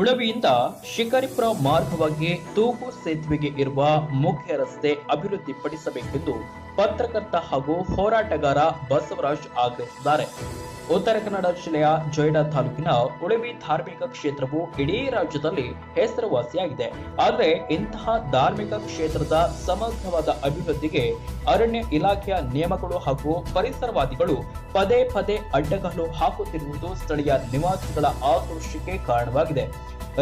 ಉಳವಿಯಿಂದ ಶಿಕಾರಿಪುರ ಮಾರ್ಗವಾಗಿ ತೂಗು ಸೇತುವೆಗೆ ಇರುವ ಮುಖ್ಯ ರಸ್ತೆ ಅಭಿವೃದ್ಧಿಪಡಿಸಬೇಕೆಂದು ಪತ್ರಕರ್ತ ಹಾಗೂ ಹೋರಾಟಗಾರ ಬಸವರಾಜ್ ಆಗ್ರಹಿಸಿದ್ದಾರೆ. ಉತ್ತರ ಕನ್ನಡ ಜಿಲ್ಲೆಯ ಜೊಯ್ಡಾ ತಾಲೂಕಿನ ಉಳವಿ ಧಾರ್ಮಿಕ ಕ್ಷೇತ್ರವು ಇಡೀ ರಾಜ್ಯದಲ್ಲಿ ಹೆಸರುವಾಸಿಯಾಗಿದೆ. ಆದರೆ ಇಂತಹ ಧಾರ್ಮಿಕ ಕ್ಷೇತ್ರದ ಸಮಗ್ರವಾದ ಅಭಿವೃದ್ಧಿಗೆ ಅರಣ್ಯ ಇಲಾಖೆಯ ನಿಯಮಗಳು ಹಾಗೂ ಪರಿಸರವಾದಿಗಳು ಪದೇ ಪದೇ ಅಡ್ಡಗಾಲು ಹಾಕುತ್ತಿರುವುದು ಸ್ಥಳೀಯ ನಿವಾಸಿಗಳ ಆಕ್ರೋಶಕ್ಕೆ ಕಾರಣವಾಗಿದೆ.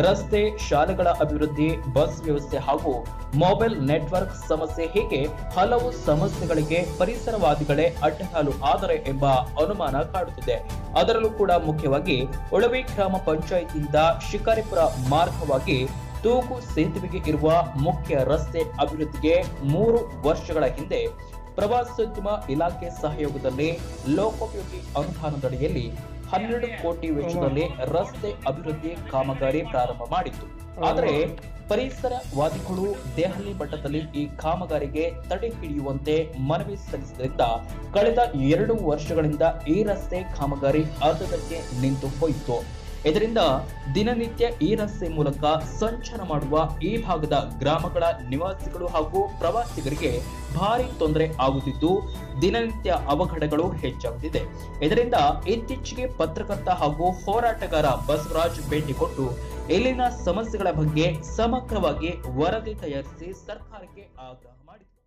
ರಸ್ತೆ, ಶಾಲೆಗಳ ಅಭಿವೃದ್ಧಿ, ಬಸ್ ವ್ಯವಸ್ಥೆ ಹಾಗೂ ಮೊಬೈಲ್ ನೆಟ್ವರ್ಕ್ ಸಮಸ್ಯೆ ಹೀಗೆ ಹಲವು ಸಮಸ್ಯೆಗಳಿಗೆ ಪರಿಸರವಾದಿಗಳೇ ಅಡ್ಡಹಾಲು ಆದರೆ ಎಂಬ ಅನುಮಾನ ಕಾಡುತ್ತಿದೆ. ಅದರಲ್ಲೂ ಕೂಡ ಮುಖ್ಯವಾಗಿ ಉಳವಿ ಗ್ರಾಮ ಪಂಚಾಯಿತಿಯಿಂದ ಶಿಕಾರಿಪುರ ಮಾರ್ಗವಾಗಿ ತೂಗು ಸೇತುವೆಗೆ ಇರುವ ಮುಖ್ಯ ರಸ್ತೆ ಅಭಿವೃದ್ಧಿಗೆ ಮೂರು ವರ್ಷಗಳ ಹಿಂದೆ ಪ್ರವಾಸೋದ್ಯಮ ಇಲಾಖೆ ಸಹಯೋಗದಲ್ಲಿ ಲೋಕೋಪಯೋಗಿ ಅನುದಾನದಡಿಯಲ್ಲಿ ಹನ್ನೆರಡು ಕೋಟಿ ವೆಚ್ಚದಲ್ಲಿ ರಸ್ತೆ ಅಭಿವೃದ್ಧಿ ಕಾಮಗಾರಿ ಪ್ರಾರಂಭ ಮಾಡಿತ್ತು. ಆದರೆ ಪರಿಸರವಾದಿಗಳು ದೆಹಲಿ ಮಟ್ಟದಲ್ಲಿ ಈ ಕಾಮಗಾರಿಗೆ ತಡೆ ಹಿಡಿಯುವಂತೆ ಮನವಿ ಸಲ್ಲಿಸಿದ್ರಿಂದ ಕಳೆದ ಎರಡು ವರ್ಷಗಳಿಂದ ಈ ರಸ್ತೆ ಕಾಮಗಾರಿ ಅರ್ಧದಕ್ಕೆ ನಿಂತು ಹೋಯಿತು. ಇದರಿಂದ ದಿನನಿತ್ಯ ಈ ರಸ್ತೆ ಮೂಲಕ ಸಂಚಾರ ಮಾಡುವ ಈ ಭಾಗದ ಗ್ರಾಮಗಳ ನಿವಾಸಿಗಳು ಹಾಗೂ ಪ್ರವಾಸಿಗರಿಗೆ ಭಾರಿ ತೊಂದರೆ ಆಗುತ್ತಿದ್ದು ದಿನನಿತ್ಯ ಅವಘಡಗಳು ಹೆಚ್ಚಾಗುತ್ತಿದೆ ಇದರಿಂದ ಇತ್ತೀಚೆಗೆ ಪತ್ರಕರ್ತ ಹಾಗೂ ಹೋರಾಟಗಾರ ಬಸವರಾಜ್ ಭೇಟಿ ಕೊಟ್ಟು ಇಲ್ಲಿನ ಸಮಸ್ಯೆಗಳ ಬಗ್ಗೆ ಸಮಗ್ರವಾಗಿ ವರದಿ ತಯಾರಿಸಿ ಸರ್ಕಾರಕ್ಕೆ ಆಗ್ರಹ ಮಾಡಿದ್ದಾರೆ